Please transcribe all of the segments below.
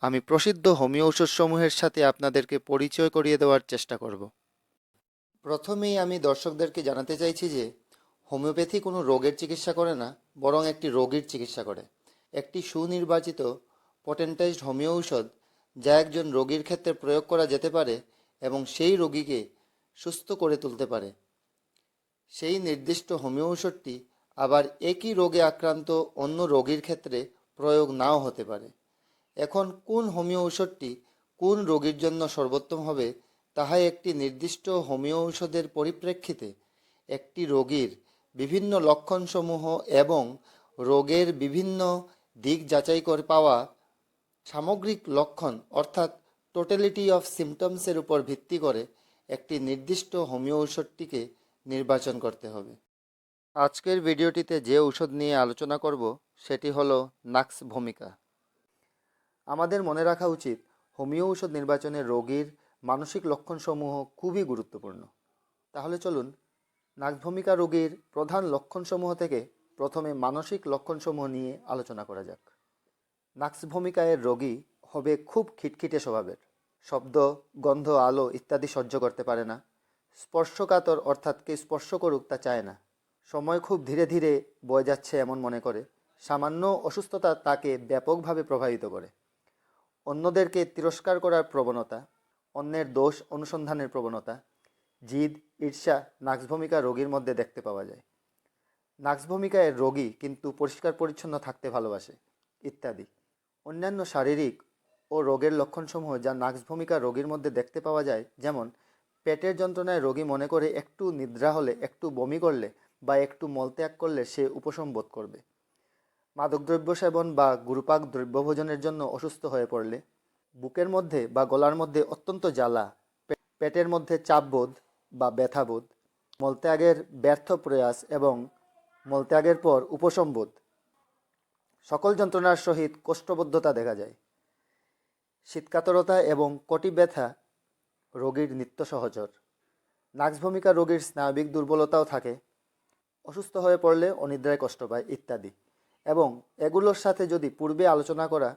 আমি প্রসিদ্ধ হোমিও ঔষধসমূহের সাথে আপনাদেরকে পরিচয় করিয়ে দেওয়ার চেষ্টা করব। প্রথমেই আমি দর্শকদেরকে জানাতে চাইছি যে, হোমিওপ্যাথি কোনো রোগের চিকিৎসা করে না, বরং একটি রোগীর চিকিৎসা করে। একটি সুনির্বাচিত পটেন্টাইজড হোমিও ঔষধ যা একজন রোগীর ক্ষেত্রে প্রয়োগ করা যেতে পারে এবং সেই রোগীকে সুস্থ করে তুলতে পারে। সেই নির্দিষ্ট হোমিও ঔষধটি আবার একই রোগে আক্রান্ত অন্য রোগীর ক্ষেত্রে প্রয়োগ নাও হতে পারে। এখন কোন হোমিও ঔষধটি কোন রোগীর জন্য সর্বোত্তম হবে, তাহা একটি নির্দিষ্ট হোমিও ঔষধের পরিপ্রেক্ষিতে একটি রোগীর বিভিন্ন লক্ষণসমূহ এবং রোগের বিভিন্ন দিক যাচাই করে পাওয়া সামগ্রিক লক্ষণ অর্থাৎ টোটালিটি অফ সিমটমসের উপর ভিত্তি করে একটি নির্দিষ্ট হোমিও ঔষধটিকে নির্বাচন করতে হবে। আজকের ভিডিওটিতে যে ঔষধ নিয়ে আলোচনা করব, সেটি হলো নাক্স ভূমিকা। আমাদের মনে রাখা উচিত, হোমিও ঔষধ নির্বাচনে রোগীর মানসিক লক্ষণসমূহ খুবই গুরুত্বপূর্ণ। তাহলে চলুন নাকভূমিকা রোগীর প্রধান লক্ষণসমূহ থেকে প্রথমে মানসিক লক্ষণসমূহ নিয়ে আলোচনা করা যাক। নাক্স ভূমিকায়ের রোগী হবে খুব খিটখিটে স্বভাবের। শব্দ, গন্ধ, আলো ইত্যাদি সহ্য করতে পারে না। স্পর্শকাতর অর্থাৎ কে স্পর্শ করুক তা চায় না। সময় খুব ধীরে ধীরে বয়ে যাচ্ছে এমন মনে করে। সামান্য অসুস্থতা তাকে ব্যাপকভাবে প্রভাবিত করে। অন্যদেরকে তিরস্কার করার প্রবণতা, অন্যের দোষ অনুসন্ধানের প্রবণতা, জিদ, ঈর্ষা নাক্সভূমিকা রোগীর মধ্যে দেখতে পাওয়া যায়। নাক্সভূমিকায় রোগী কিন্তু পরিষ্কার পরিচ্ছন্ন থাকতে ভালোবাসে, ইত্যাদি। অন্যান্য শারীরিক ও রোগের লক্ষণসমূহ যা নাক্সভূমিকা রোগীর মধ্যে দেখতে পাওয়া যায়, যেমন পেটের যন্ত্রণায় রোগী মনে করে একটু নিদ্রা হলে, একটু বমি করলে বা একটু মলত্যাগ করলে সে উপশম বোধ করবে। মাদকদ্রব্য সেবন বা গুরুপাক দ্রব্যভোজনের জন্য অসুস্থ হয়ে পড়লে বুকের মধ্যে বা গলার মধ্যে অত্যন্ত জ্বালা পেটের মধ্যে চাপবোধ বা ব্যথাবোধ, মলত্যাগের ব্যর্থ প্রয়াস এবং মলত্যাগের পর উপসম্বোধ। সকল যন্ত্রণার সহিত কোষ্ঠবদ্ধতা দেখা যায়। শীতকাতরতা এবং কটি ব্যথা রোগীর নিত্য সহচর। নাক্সভূমিকা রোগীর স্নায়বিক দুর্বলতাও থাকে। অসুস্থ হয়ে পড়লে অনিদ্রায় কষ্ট পায় ইত্যাদি। এবং এগুলোর সাথে যদি পূর্বে আলোচনা করা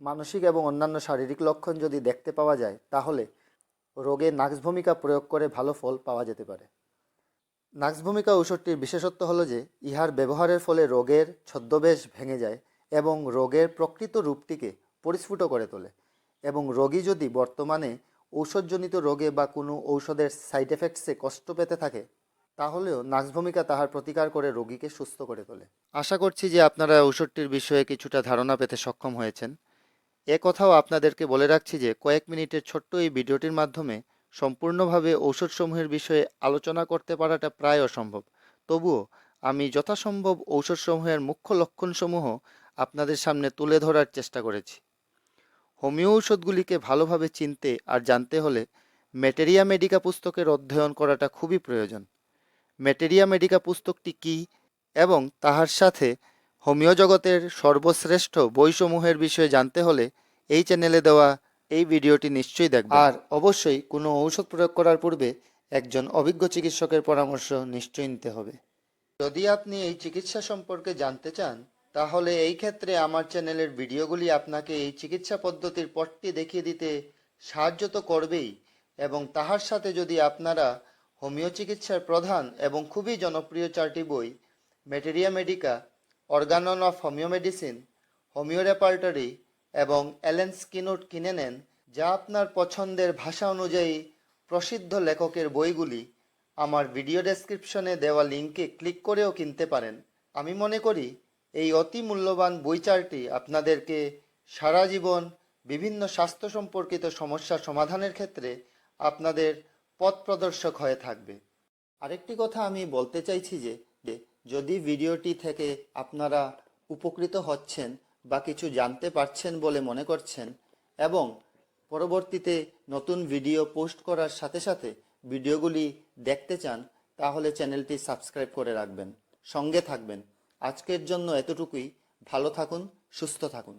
মানসিক এবং অন্যান্য শারীরিক লক্ষণ যদি দেখতে পাওয়া যায়, তাহলে রোগে নাক্স ভূমিকা প্রয়োগ করে ভালো ফল পাওয়া যেতে পারে। নাক্স ভূমিকা ঔষধটির বিশেষত্ব হলো যে, ইহার ব্যবহারের ফলে রোগের ছদ্মবেশ ভেঙে যায় এবং রোগের প্রকৃত রূপটিকে পরিস্ফুট করে তোলে এবং রোগী যদি বর্তমানে ঔষধজনিত রোগে বা কোনো ঔষধের সাইড এফেক্টসে কষ্ট পেতে থাকে তাহলেও নাক্সভূমিকা তাহার প্রতিকার করে রোগীকে সুস্থ করে তোলে। আশা করছি যে আপনারা ঔষধটির বিষয়ে কিছুটা ধারণা পেতে সক্ষম হয়েছেন। এ কথাও আপনাদেরকে বলে রাখছি যে কয়েক মিনিটের ছোট্ট এই ভিডিওটির মাধ্যমে সম্পূর্ণভাবে ঔষধসমূহের বিষয়ে আলোচনা করতে পারাটা প্রায় অসম্ভব। তবুও আমি যথাসম্ভব ঔষধসমূহের মুখ্য লক্ষণসমূহ আপনাদের সামনে তুলে ধরার চেষ্টা করেছি। হোমিও ঔষধগুলিকে ভালোভাবে চিনতে আর জানতে হলে ম্যাটেরিয়া মেডিকা পুস্তকের অধ্যয়ন করাটা খুবই প্রয়োজন। ম্যাটেরিয়া মেডিকা পুস্তকটি কী এবং তাহার সাথে হোমিও জগতের সর্বশ্রেষ্ঠ বইসমূহের বিষয়ে জানতে হলে এই চ্যানেলে দেওয়া এই ভিডিওটি নিশ্চয়ই দেখবেন। আর অবশ্যই কোনো ঔষধ প্রয়োগ করার পূর্বে একজন অভিজ্ঞ চিকিৎসকের পরামর্শ নিশ্চয়ই নিতে হবে। যদি আপনি এই চিকিৎসা সম্পর্কে জানতে চান, তাহলে এই ক্ষেত্রে আমার চ্যানেলের ভিডিওগুলি আপনাকে এই চিকিৎসা পদ্ধতির পথটি দেখিয়ে দিতে সাহায্য তো করবেই এবং তাহার সাথে যদি আপনারা হোমিও চিকিৎসার প্রধান এবং খুবই জনপ্রিয় চারটি বই materia medica organon of homoeo medicine homoeo repertory এবং অ্যালেন স্কিনোট কিনে নেন যা আপনার পছন্দের ভাষা অনুযায়ী প্রসিদ্ধ লেখকের বইগুলি, আমার ভিডিও ডেসক্রিপশনে দেওয়া লিঙ্কে ক্লিক করেও কিনতে পারেন। আমি মনে করি এই অতি মূল্যবান বই চারটি আপনাদেরকে সারা জীবন বিভিন্ন স্বাস্থ্য সম্পর্কিত সমস্যা সমাধানের ক্ষেত্রে আপনাদের পথ প্রদর্শক হয়ে থাকবে। আরেকটি কথা আমি বলতে চাইছি যে যদি ভিডিওটি থেকে আপনারা উপকৃত হচ্ছেন বা কিছু জানতে পারছেন বলে মনে করছেন এবং পরবর্তীতে নতুন ভিডিও পোস্ট করার সাথে সাথে ভিডিওগুলি দেখতে চান, তাহলে চ্যানেলটি সাবস্ক্রাইব করে রাখবেন। সঙ্গে থাকবেন। আজকের জন্য এতটুকুই। ভালো থাকুন, সুস্থ থাকুন।